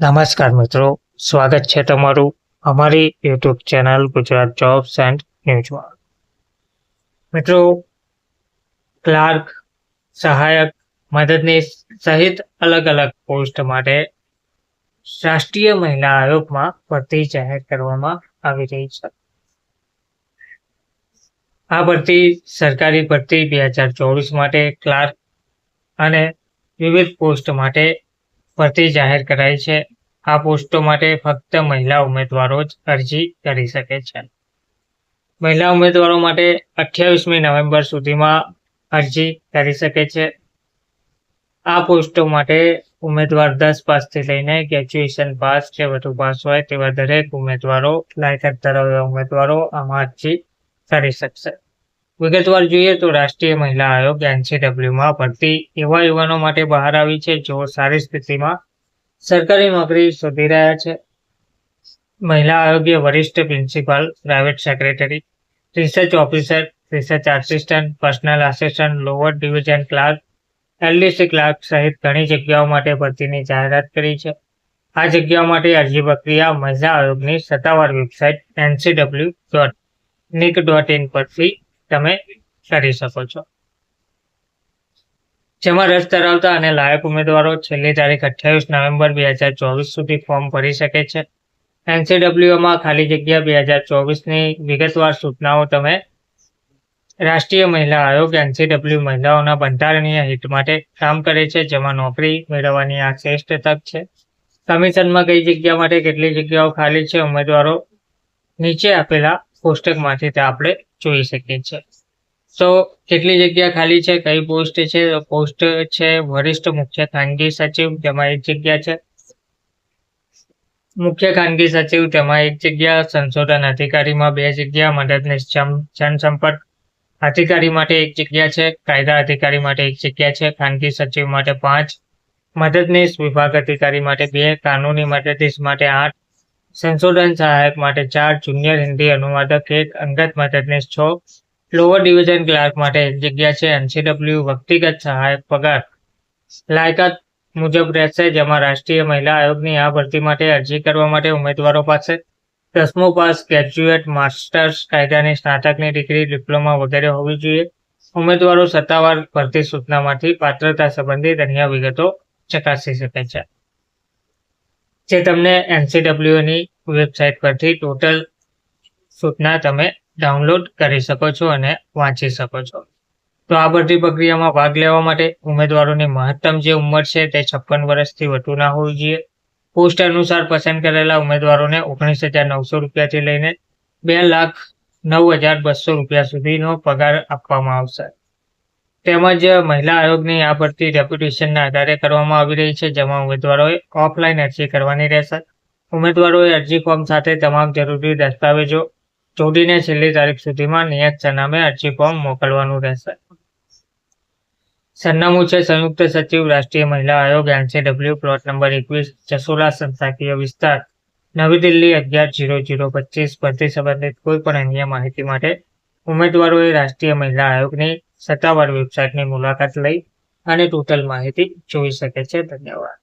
નમસ્કાર મિત્રો, સ્વાગત છે તમારું અમારી YouTube channel Gujarat jobs and ન્યૂઝમાં મિત્રો, ક્લાર્ક, સહાયક, મદદનીશ સહિત અલગ અલગ પોસ્ટ માટે રાષ્ટ્રીય મહિલા આયોગમાં ભરતી જાહેર કરવામાં આવી રહી છે. આ ભરતી સરકારી ભરતી બે હજાર ચોવીસ માટે ક્લાર્ક અને વિવિધ પોસ્ટ માટે ભરતી જાહેર કરાઈ છે. આ પોસ્ટો માટે ફક્ત મહિલા ઉમેદવારો જ અરજી કરી શકે છે. મહિલા ઉમેદવારો માટે અઠ્યાવીસમી નવેમ્બર સુધીમાં અરજી કરી શકે છે. આ પોસ્ટો માટે ઉમેદવાર દસ પાસથી લઈને ગ્રેજ્યુએશન પાસ કે વધુ પાસ હોય તેવા દરેક ઉમેદવારો લાયકાત ધરાવતા ઉમેદવારો આમાં અરજી કરી શકશે. વિગતવાર જોઈએ તો રાષ્ટ્રીય મહિલા આયોગ એનસીડબ્લ્યુમાં ભરતી એવા યુવાનો માટે બહાર આવી છે જેઓ સારી સ્થિતિમાં સરકારી નોકરી શોધી રહ્યા છે. મહિલા આયોગે વરિષ્ઠ principal, private secretary, research officer, research assistant, personal assistant, lower division clerk, LDC clerk સહિત ઘણી જગ્યાઓ માટે ભરતીની જાહેરાત કરી છે. આ જગ્યાઓ માટે અરજી પ્રક્રિયા મહિલા આયોગની સત્તાવાર website NCW dot nic dot in પરથી તમે કરી શકો છો. જેમાં રસ ધરાવતા અને લાયક ઉમેદવારો છેલ્લી તારીખ અઠ્યાવીસ નવેમ્બર બે હજાર ચોવીસ સુધી ફોર્મ ભરી શકે છે. એનસીડબ્લ્યુમાં ખાલી જગ્યા બે હજાર ચોવીસની વિગતવાર સૂચનાઓ તમે રાષ્ટ્રીય મહિલા આયોગ એનસીડબ્લ્યુ મહિલાઓના બંધારણીય હિત માટે કામ કરે છે, જેમાં નોકરી મેળવવાની આ શ્રેષ્ઠ તક છે. કમિશનમાં કઈ જગ્યા માટે કેટલી જગ્યાઓ ખાલી છે, ઉમેદવારો નીચે આપેલા કોષ્ટકમાંથી તે આપણે જોઈ શકીએ છીએ. તો કેટલી જગ્યા ખાલી છે, કઈ પોસ્ટ છે? પોસ્ટ છે વરિષ્ઠ મુખ્ય ખાનગી સચિવ, તેમાં એક જગ્યા છે. મુખ્ય ખાનગી સચિવ, તેમાં એક જગ્યા, સંશોધન અધિકારીમાં બે જગ્યા મદદનીશ જનસંપર્ક અધિકારી માટે એક જગ્યા છે, કાયદા અધિકારી માટે એક જગ્યા છે, ખાનગી સચિવ માટે પાંચ, મદદનીશ વિભાગ અધિકારી માટે બે, કાનૂની મદદનીશ માટે આઠ સંશોધન સહાયક માટે ચાર જુનિયર હિન્દી અનુવાદક, એક અંગત મદદનીશ, છ લોઅર ડિવિઝન ક્લાર્ક માટે એક જગ્યા છે એનસીડબલ્યુ વ્યક્તિગત સહાયક પગાર. લાયકાત મુજબ રહેશે જેમાં રાષ્ટ્રીય મહિલા આયોગની આ ભરતી માટે અરજી કરવા માટે ઉમેદવારો પાસે દસમો પાસ ગ્રેજ્યુએટ માસ્ટર્સ કાયદાની સ્નાતકની ડિગ્રી ડિપ્લોમા વગેરે હોવી જોઈએ. ઉમેદવારો સત્તાવાર ભરતી સૂચનામાંથી પાત્રતા સંબંધિત અન્ય વિગતો ચકાસી શકે છે. જે તમને એનસીડબ્લ્યુની વેબસાઇટ પરથી ટોટલ સૂચના તમે ડાઉનલોડ કરી શકો છો અને વાંચી શકો છો. તો આ બધી પ્રક્રિયામાં ભાગ લેવા માટે ઉમેદવારોની મહત્તમ જે ઉંમર છે તે છપ્પન વર્ષથી વધુ ના હોવી જોઈએ. પોસ્ટ અનુસાર પસંદ કરેલા ઉમેદવારોને ઓગણીસ હજાર નવસો રૂપિયાથી લઈને બે લાખ નવ હજાર બસો રૂપિયા સુધીનો પગાર આપવામાં આવશે. તેમજ મહિલા આયોગની આ ભરતી રેપ્યુટેશનના આધારે કરવામાં આવી રહી છે, જેમાં ઉમેદવારોએ ઓફલાઈન અરજી કરવાની રહેશે. ઉમેદવારોએ અરજી ફોર્મ સાથે તમામ જરૂરી દસ્તાવેજો જોડીને છેલ્લી તારીખ સુધીમાં નિયત સરનામે અરજી ફોર્મ મોકલવાનું રહેશે. સરનામું છે, સંયુક્ત સચિવ રાષ્ટ્રીય મહિલા આયોગ, એનસીડબલ્યુ, પ્લોટ નંબર એકવીસ, જસોલા સંસ્થાકીય વિસ્તાર. નવી દિલ્હી અગિયાર જીરો જીરો પચીસ ભરતી સંબંધિત કોઈ પણ અન્ય માહિતી માટે ઉમેદવારોએ રાષ્ટ્રીય મહિલા આયોગની સત્તાવાર વેબસાઇટની મુલાકાત લઈ અને ટોટલ માહિતી જોઈ શકે છે. ધન્યવાદ.